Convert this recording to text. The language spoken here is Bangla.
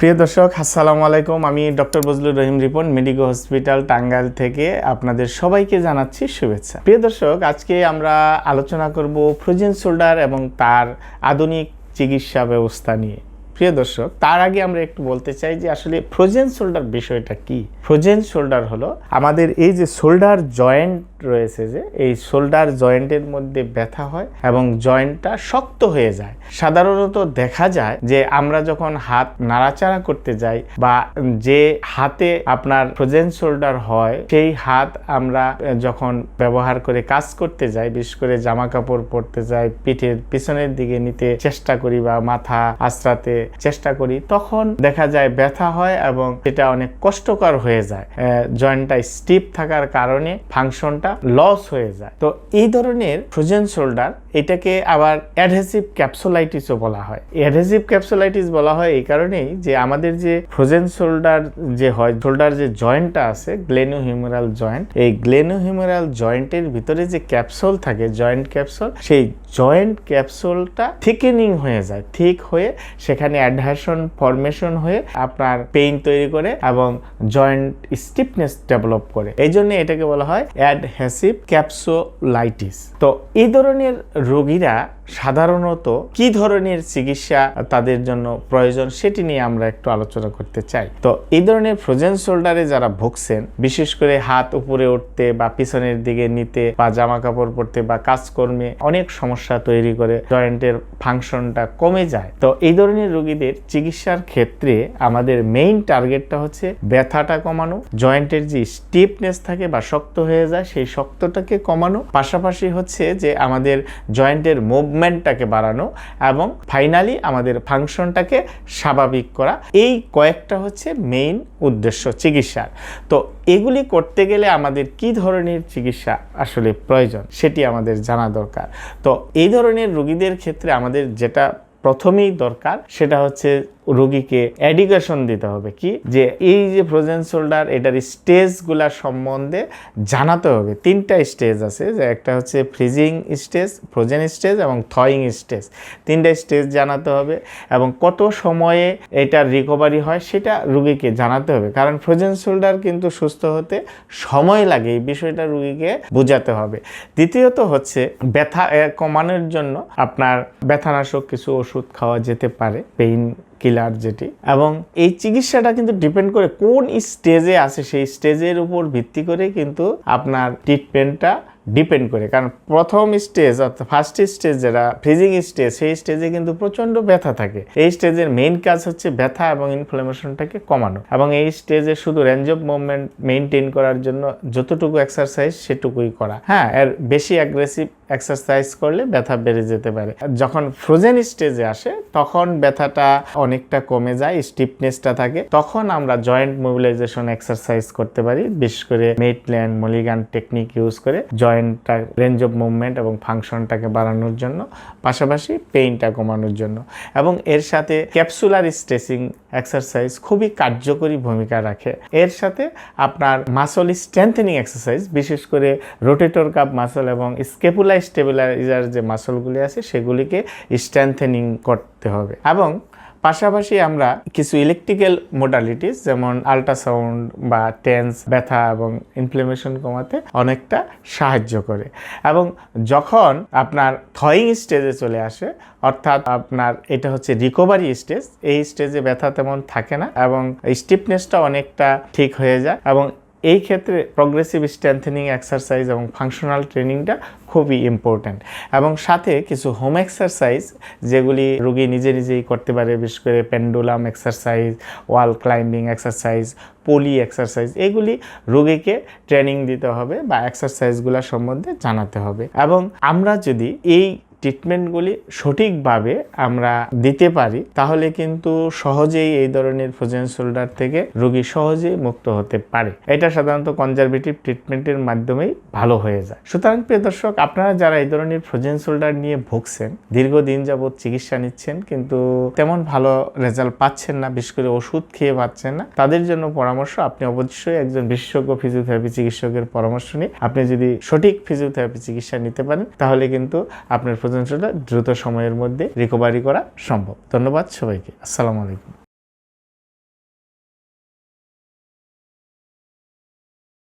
প্রিয় দর্শক, আসসালামু আলাইকুম। আমি doctor Bazlur Rahim Ripon, Medico hospital, Tangail থেকে আপনাদের সবাইকে জানাচ্ছি শুভেচ্ছা। প্রিয় দর্শক, আজকে আমরা আলোচনা করব ফ্রোজেন শোল্ডার এবং তার আধুনিক চিকিৎসা ব্যবস্থা নিয়ে। প্রিয় দর্শক, তার আগে আমরা একটু বলতে চাই যে আসলে ফ্রোজেন শোল্ডার বিষয়টা কি? ফ্রোজেন শোল্ডার হলো আমাদের এই যে শোল্ডার জয়েন্ট রয়েছে যে এই শোল্ডার জয়েন্টের মধ্যে ব্যথা হয় এবং জয়েন্টটা শক্ত হয়ে যায়। সাধারণত দেখা যায় যে আমরা যখন হাত নাড়াচাড়া করতে যাই বা যে হাতে আপনার ফ্রোজেন শোল্ডার হয়, সেই হাত আমরা যখন ব্যবহার করে কাজ করতে যাই, বিশেষ করে জামা কাপড় পরতে যাই, পিঠের পিছনের দিকে নিতে চেষ্টা করি বা মাথা আশ্রাতে চেষ্টা করি, তখন দেখা যায় ব্যথা হয় এবং এটা অনেক কষ্টকর হয়ে যায়। জয়েন্টটা স্টিপ থাকার কারণে ফাংশনটা লস হয়ে যায়। তো এই ধরনের ফ্রোজেন শোল্ডার এটাকে আবার অ্যাডহেসিভ ক্যাপসুলাইটিসও বলা হয়। অ্যাডহেসিভ ক্যাপসুলাইটিস বলা হয় এই কারণেই যে আমাদের যে ফ্রোজেন শোল্ডার যে হয় শোল্ডার যে জয়েন্টটা আছে গ্লেনো হিউমেরাল জয়েন্ট এই গ্লেনো হিউমেরাল জয়েন্টের ভিতরে যে ক্যাপসুল থাকে জয়েন্ট ক্যাপসুল সেই জয়েন্ট ক্যাপসুলটা থিকেনিং হয়ে যায়। ঠিক হয়ে সেখানে অ্যাডহেশন ফরমেশন হয়ে আপনার পেইন তৈরি করে এবং জয়েন্ট স্টিফনেস ডেভেলপ করে। এই জন্য এটাকে বলা হয় অ্যাডহেসিভ ক্যাপসোলাইটিস তো এই ধরনের রোগীরা সাধারণত কি ধরনের চিকিৎসা তাদের জন্য প্রয়োজন সেটি নিয়ে আমরা একটু আলোচনা করতে চাই। তো এই ধরনের ফ্রোজেন শোল্ডারে যারা ভুগছেন, বিশেষ করে হাত উপরে উঠতে বা পিছনের দিকে নিতে বা জামা কাপড় পরতে বা কাজকর্মে অনেক সমস্যা তৈরি করে, জয়েন্টের ফাংশনটা কমে যায়। তো এই ধরনের রোগীদের চিকিৎসার ক্ষেত্রে আমাদের মেইন টার্গেটটা হচ্ছে ব্যথাটা কমানো, জয়েন্টের যে স্টিফনেস থাকে বা শক্ত হয়ে যায় সেই শক্তটাকে কমানো। পাশাপাশি হচ্ছে যে আমাদের জয়েন্টের মুভমেন্টটাকে বাড়ানো এবং ফাইনালি আমাদের ফাংশনটাকে স্বাভাবিক করা। এই কয়েকটা হচ্ছে মেইন উদ্দেশ্য চিকিৎসার। তো এগুলি করতে গেলে আমাদের কি ধরনের চিকিৎসা আসলে প্রয়োজন সেটি আমাদের জানা দরকার। তো এই ধরনের রুগীদের ক্ষেত্রে আমাদের যেটা প্রথমেই দরকার সেটা হচ্ছে রোগীকে এডুকেশন দিতে হবে। কি? যে এই যে ফ্রোজেন শোল্ডার এটার স্টেজগুলার সম্বন্ধে জানাতে হবে। তিনটা স্টেজ আছে, যে একটা হচ্ছে ফ্রিজিং স্টেজ ফ্রোজেন স্টেজ এবং থয়িং স্টেজ তিনটা স্টেজ জানাতে হবে এবং কত সময়ে এটার রিকভারি হয় সেটা রুগীকে জানাতে হবে। কারণ ফ্রোজেন শোল্ডার কিন্তু সুস্থ হতে সময় লাগে, এই বিষয়টা রুগীকে বোঝাতে হবে। দ্বিতীয়ত হচ্ছে ব্যথা কমানোর জন্য আপনার ব্যথানাশক কিছু ওষুধ খাওয়া যেতে পারে পেইন কিলার যেটি। এবং এই চিকিৎসাটা কিন্তু ডিপেন্ড করে কোন স্টেজে আছে, সেই স্টেজের উপর ভিত্তি করে কিন্তু আপনার ট্রিটমেন্টটা ডিপেন্ড করে। কারণ প্রথম স্টেজ অর্থাৎ ফার্স্ট স্টেজ যেটা ফ্রিজিং স্টেজ সেই স্টেজে কিন্তু প্রচণ্ড ব্যথা থাকে। এই স্টেজের মেইন কাজ হচ্ছে ব্যথা এবং ইনফ্লামেশনটাকে কমানো। এবং এই স্টেজে শুধু রেঞ্জ অফ মুভমেন্ট মেনটেন করার জন্য যতটুকু এক্সারসাইজ সেটুকুই করা। হ্যাঁ এর বেশি অ্যাগ্রেসিভ এক্সারসাইজ করলে ব্যথা বেড়ে যেতে পারে। যখন ফ্রোজেন স্টেজে আসে, তখন ব্যথাটা অনেকটা কমে যায় স্টিফনেসটা থাকে। তখন আমরা জয়েন্ট মোবিলাইজেশন এক্সারসাইজ করতে পারি, বিশেষ করে মেটল্যান্ড মলিগান টেকনিক ইউজ করে জয়েন্টটা রেঞ্জ অফ মুভমেন্ট এবং ফাংশনটাকে বাড়ানোর জন্য, পাশাপাশি পেইনটা কমানোর জন্য। এবং এর সাথে ক্যাপসুলার স্ট্রেচিং এক্সারসাইজ খুবই কার্যকরী ভূমিকা রাখে। এর সাথে আপনার মাসল স্ট্রেংথেনিং এক্সারসাইজ বিশেষ করে রোটেটর কাপ মাসল এবং স্কেপুলা স্টেবিলাইজার যে মাসলগুলি আছে, সেগুলিকে স্ট্রেংথেনিং করতে হবে। এবং পাশাপাশি আমরা কিছু ইলেকট্রিক্যাল মোডালিটিস যেমন আল্ট্রাসাউন্ড বা টেন্স ব্যথা এবং ইনফ্লেমেশন কমাতে অনেকটা সাহায্য করে। এবং যখন আপনার থয়িং স্টেজে চলে আসে, অর্থাৎ আপনার এটা হচ্ছে রিকভারি স্টেজ এই স্টেজে ব্যথা তেমন থাকে না এবং স্টিফনেসটা অনেকটা ঠিক হয়ে যায় এবং এই ক্ষেত্রে প্রগ্রেসিভ স্ট্রেংথেনিং এক্সারসাইজ এবং ফাংশনাল ট্রেনিংটা খুবই ইম্পর্ট্যান্ট এবং সাথে কিছু হোম এক্সারসাইজ যেগুলি রুগী নিজে নিজেই করতে পারে, বিশেষ করে pendulum exercise wall climbing exercise pulley exercise এগুলি রোগীকে ট্রেনিং দিতে হবে বা এক্সারসাইজগুলোর সম্বন্ধে জানাতে হবে। এবং আমরা যদি এই ট্রিটমেন্টগুলি সঠিকভাবে আমরা দিতে পারি, তাহলে কিন্তু সহজেই এই ধরনের ফ্রোজেন শোল্ডার থেকে রোগী সহজেই মুক্ত হতে পারে। এটা সাধারণত কনজারভেটিভ ট্রিটমেন্টের মাধ্যমেই ভালো হয়ে যায়। সুতরাং প্রিয় দর্শক, আপনারা যারা এই ধরনের ফ্রোজেন শোল্ডার নিয়ে ভুগছেন, দীর্ঘদিন যাবৎ চিকিৎসা নিচ্ছেন, কিন্তু তেমন ভালো রেজাল্ট পাচ্ছেন না, বিশেষ করে ওষুধ খেয়ে পাচ্ছেন না, তাদের জন্য পরামর্শ, আপনি অবশ্যই একজন বিশেষজ্ঞ ফিজিওথেরাপি চিকিৎসকের পরামর্শ নিয়ে আপনি যদি সঠিক ফিজিওথেরাপি চিকিৎসা নিতে পারেন, তাহলে কিন্তু আপনার প্রজননটা দ্রুত সময়ের মধ্যে রিকভারি করা সম্ভব। ধন্যবাদ সবাইকে। আসসালামু আলাইকুম।